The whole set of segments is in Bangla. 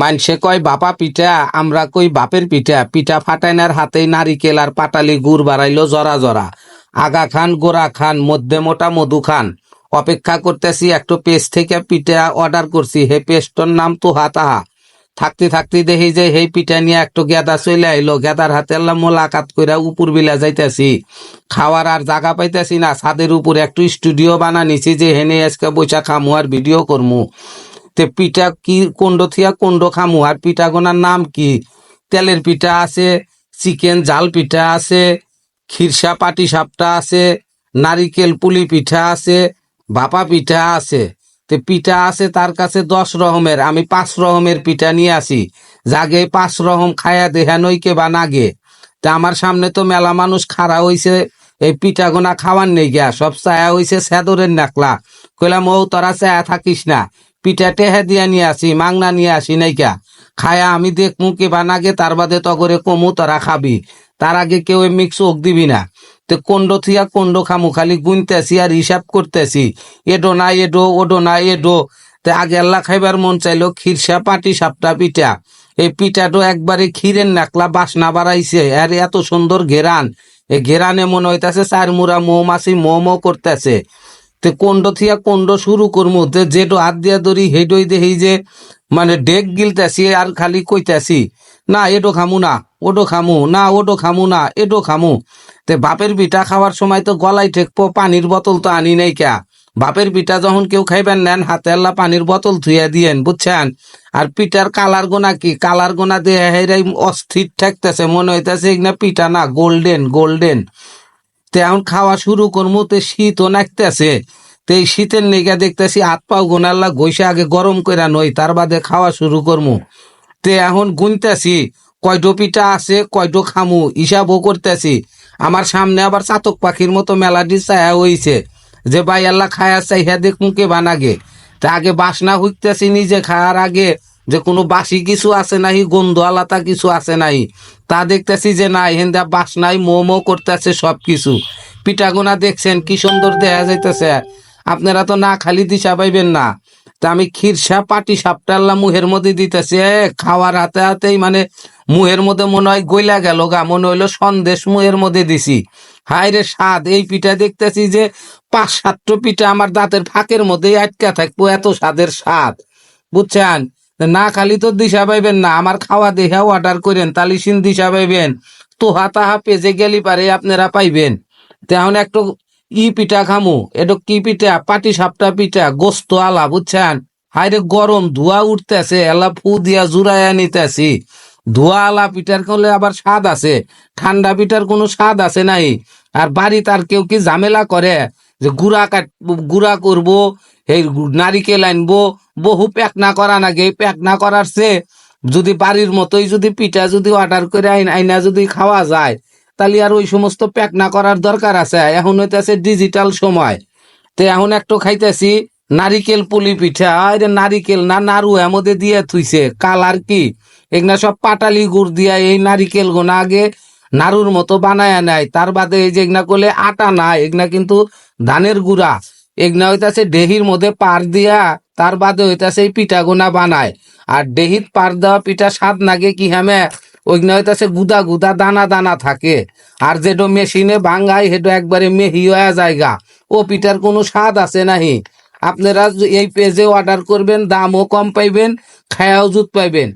মানসে কয়, বাপা পিঠা, আমরা কই বাপের পিঠা? পিঠা ফাটাইনার হাতেই নারিকেল আর পাটালি গুড় বাড়াইলো জরা জরা। আগা খান গোড়া খান, মধ্যে মোটা মধু খান। অপেক্ষা করতেছি একটু পেস্ট থেকে পিঠা অর্ডার করছি, হে পেস্টর নাম তোহা তাহা। থাকতে থাকতে দেখি যে সেই পিঠা নিয়ে একটু গেদা চলে আইলো। গেদার হাতে আল্লাহ মোলাকাত কইরা উপর বিলা যাইতেছি। খাওয়ার আর জায়গা পাইতেছি না, ছাদের উপরে একটু স্টুডিও বানা নিছি যে হেনে আজকে বৈশা খামু আর ভিডিও করমু। তে পিঠা কি কোন্ড থিয়া কোন্ড খামু, আর পিঠা গোনার নাম কি? তেলের পিঠা আছে, চিকেন জাল পিঠা আছে খিরসা পাটি সাপটা আছে নারিকেল পুলি পিঠা আছে ভাপা পিঠা আছে। তে পিঠা আছে তার কাছে দশ রকমের আমি পাঁচ রকমের পিঠা নিয়ে আসি। জাগে পাঁচ রকম খায়া দেহা নইকে বা নাগে। তা আমার সামনে তো মেলা মানুষ খাড়া হইছে, এই পিঠা গোনা খাওয়ার নেই গিয়া সব চায়া হইছে স্যাদরের নাকলা। কইলাম ও তোরা চায়া থাকিস না। পিঠা টেহে দিয়া নিয়ে আসি, মাংনা নিয়ে আসি নাইকা। খায়া আমি দেখমু কে বানাগে তার বাদে তগরে কমু তারা খাবি। তার আগে কেউ মিক্স ওক দিবি না। তে কোন্ড থিয়া কোন্ড খামু, খালি গুনতেছি আর হিসাব করতেছি। এডো না এডো, ওডো না এডো। তে আগে আল্লাহ খাইবার মন চাইলো খিরসা পাটি সাপটা পিঠা। এই পিঠাটো একবারে ক্ষীরের নাকলা বাসনা বাড়াইছে। আর এত সুন্দর ঘেরান। এই ঘেরানে মনে হইতাছে চার মুড়া মৌমাছি মৌ মৌ করতেছে। তে কোন্ড থিয়া কোন্ড শুরু করমু, তে যেটো হাত দিয়া ধরি হেডই দেহি যে মানে ডেক গিলতেছি আর খালি কইতাছি না এটো খামু না, ওটো খামু, না, ওটো খামু না এটো খামু। তে বাপের পিঠা খাওয়ার সময় তো গলায় ঠেকবো পানির বোতল তো আনি নাই কা বাপের পিঠা যখন কেউ খাইবেন, নেন হাতে আল্লাহ পানির বোতল ধুয়ে দিয়েন, বুঝছেন? আর পিঠার কালার গোনা কি? কালার গোনা দিয়ে হেরাই অস্থির ঠেকতেছে, মনে হইতেছে না পিঠা না গোল্ডেন গোল্ডেন তে এখন খাওয়া শুরু করমু, তে শীতও নাকতেছে। তে এই শীতের নেগা দেখতেছি হাত পাও গোনাল্লা গৈসে আগে গরম কইরা নই তার বাদে খাওয়া শুরু করমু। তে এখন গুনতেছি কয়টো পিঠা আছে কয়টো খামু, হিসাবও করতেছি। আমার সামনে আবার চাতক পাখির মতো মেলাটি ছায়া হইছে, যে ভাই আল্লাহ খায়া চাইয়া দেখ মুখে বানাগে। তা আগে বাসনা হুইতেছি নিজে খাওয়ার আগে যে কোনো বাসি কিছু আছে নাহি আলাদা কিছু আছে নাই তা দেখতেছি যে নাই, হেন্দা বাসনাই মো মো করতেছে সব কিছু পিঠাগুনা দেখছেন, কি সুন্দর দেখা যাইতেছে। আপনারা তো না খালি দিশা পাইবেন না। তা আমি খিরসা পাটি সাপটাল্লা মুহের মধ্যে দিতেছি। খাওয়ার হাতে হাতেই মানে মুহের মধ্যে মনে হয় গইলা গেল গা, মনে হইল সন্দেশ মুহের মধ্যে দিছি। হায় রে স্বাদ এই পিঠা দেখতেছি যে পাঁচ সাতটো পিঠা আমার দাঁতের ফাঁকের মধ্যেই আটকা থাকব, এত স্বাদের স্বাদ। বুঝছেন? না খালি তো দিশা পাইবেন না, আমার খাওয়া দেহা অর্ডার করেন তালিসিন দিশা পাইবেন, তোহা তাহা পেজে গেলি পারে আপনারা পাইবেন। তেমন একটু ই পিঠা খামু এটা কি পিঠা? পাটি সাপটা পিঠা, গোস্ত আলা, বুঝছেন? হাইরে গরম, ধোয়া উঠতেছে, এলা ফু দিয়া জুড়াইয়া নিতেছি। ধোয়া আলা পিঠার করলে আবার স্বাদ আছে, ঠান্ডা পিঠার কোনো স্বাদ আছে নাই। আর বাড়ি তার কেউ কি ঝামেলা করে? যে গুড়া কাট, গুড়া করব, এই নারিকেল আনব, বহু প্যাক না করা নাগে প্যাক না করার চেয়ে যদি বাড়ির মতোই যদি পিঠা যদি অর্ডার করে আইন যদি খাওয়া যায়, তাহলে আর ওই সমস্ত প্যাক না করার দরকার আছে। এখন হইতেছে ডিজিটাল সময়। তো এখন একটু খাইতেছি নারিকেল পুলি পিঠা। আরে নারিকেল না নাড়ু মধ্যে দিয়ে থুইছে। কালার কি? এগুলা সব পাটালি গুড় দিয়া এই নারিকেল গোনা আগে নাড়ুর মতো বানায় নেয়। তার বাদে এই যে এগনা করলে আটা না এগনা কিন্তু ধানের গুড়া। এগুলা হইতাছে ডেহির মধ্যে পার দিয়া, তার বাদে হইতাছে এই পিঠা গোনা বানায়। আর ডেহিত পার দেওয়া পিঠা স্বাদ নাগে কি হামে ওইগুলা হইতাছে গুদা গুদা দানা দানা থাকে। আর যেটো মেশিনে ভাঙ্গাই সেটা একবারে মেহি হয়ে জায়গা। ও পিঠার কোনো স্বাদ আছে নাহি। আপনারা এই পেজে অর্ডার করবেন, দামও কম পাইবেন, খায়াও জুত পাইবেন।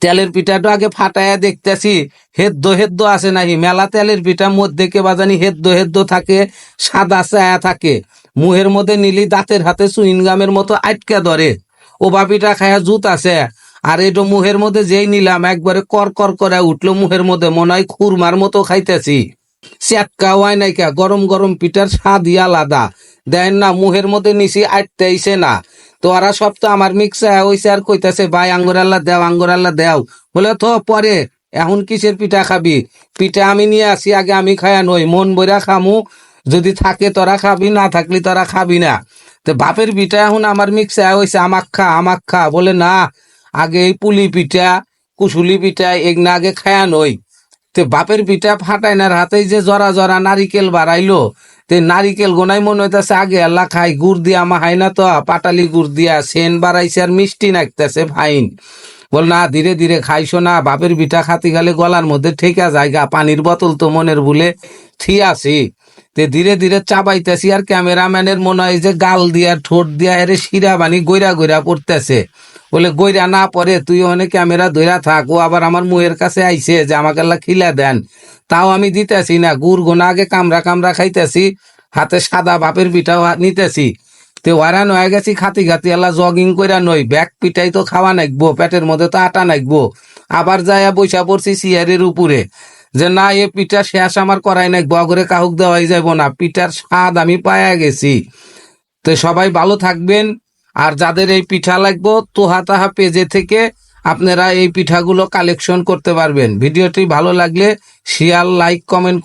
তেলের পিঠাটা আগে ফাটায়া দেখতেছি, হেদ্দ হেদ্দ আছে নাহি। মেলা তেলের পিঠা, মধ্যে কে বাজানি হেদ্দ হেদ্দ থাকে, সাদা ছায়া থাকে। মুহের মধ্যে নিলি দাঁতের হাতে সুইনগামের মতো আটকা ধরে। ও বাপিটা খায়া জুত আছে। আর এটা মুহের মধ্যে যেই নিলাম, একবারে কর কর করে উঠল মুহের মধ্যে, মনে হয় খুরমার মতো খাইতেছি। চ্যাটকা হয় নাইকা গরম গরম পিঠার স্বাদই আলাদা। দেন না, মুহের মধ্যে নিছি আটতেইছে না। তো ওরা সব তো আমার মিক্সা হইছে আর কইতাছে, ভাই, আঙ্গুর আল্লাহ দেও, আঙ্গুর আল্লাহ দেও। বলে তো পরে, এখন কিসের পিঠা খাবি? পিঠা আমি নিয়ে আসি, আগে আমি খায়া নই, মন বইরা খামু। যদি থাকে তোরা খাবি, না থাকলি তোরা খাবি না। তো বাপের পিঠা এখন আমার মিক্সা হইছে, আমাক খা আমাক খা। বলে, না, আগে এই পুলি পিঠা কুশুলি পিঠা, এগনা আগে খায়া নই। তে বাপের পিঠা ফাটাইনার হাতেই যে জরা জরা নারিকেল বাড়াইলো তে নারিকেল গোনাই মনে হইতাছে, আগে আল্লাহ খাই, গুড় দিয়া আমা হাই না তো, পাটালি গুড় দিয়া, সেন বাড়াইছে আর মিষ্টি নাকতেছে ফাইন বল, না, ধীরে ধীরে খাইছো না, বাপের পিঠা খাতি গেলে গলার মধ্যে ঠেকা জায়গা, পানির বোতল তো মনের ভুলে থি আছি তে ধীরে ধীরে চাবাইতেছি আর ক্যামেরাম্যানের মনে হয় যে গাল দিয়া, ঠোঁট দিয়া, এরে শিরা বানি গৈরা গৈরা পড়তেছে বলে গৈরা না পরে তুই অনেক ক্যামেরা ধইরা থাক, ও আবার আমার মুয়ের কাছে আইছে যে আমাকে আল্লাহ খিলা দেন। তাও আমি দিতেছি না, গুড় গোনা আগে কামরা কামরা খাইতেছি, হাতে সাদা বাপের পিঠাও নিতেছি। তে ওরা নয় গেছি খাতি খাতি আল্লাহ জগিং কইরা নই, ব্যাগ পিঠাই তো খাওয়া নাকবো পেটের মধ্যে তো আটা নাকবো আবার যাইয়া বৈশা পড়ছি চেয়ারের উপরে। যে না, এ পিঠা শেষ আমার করাই নাকবো আগরে কাহুক দেওয়াই যাইব না, পিঠার স্বাদ আমি পায়া গেছি। তো সবাই ভালো থাকবেন। আর যাদের এই পিঠা লাগবো, তোহা তাহা পেজে থেকে আপনারা এই পিঠাগুলো কালেকশন করতে পারবেন। ভিডিওটি ভালো লাগলে শেয়ার লাইক কমেন্ট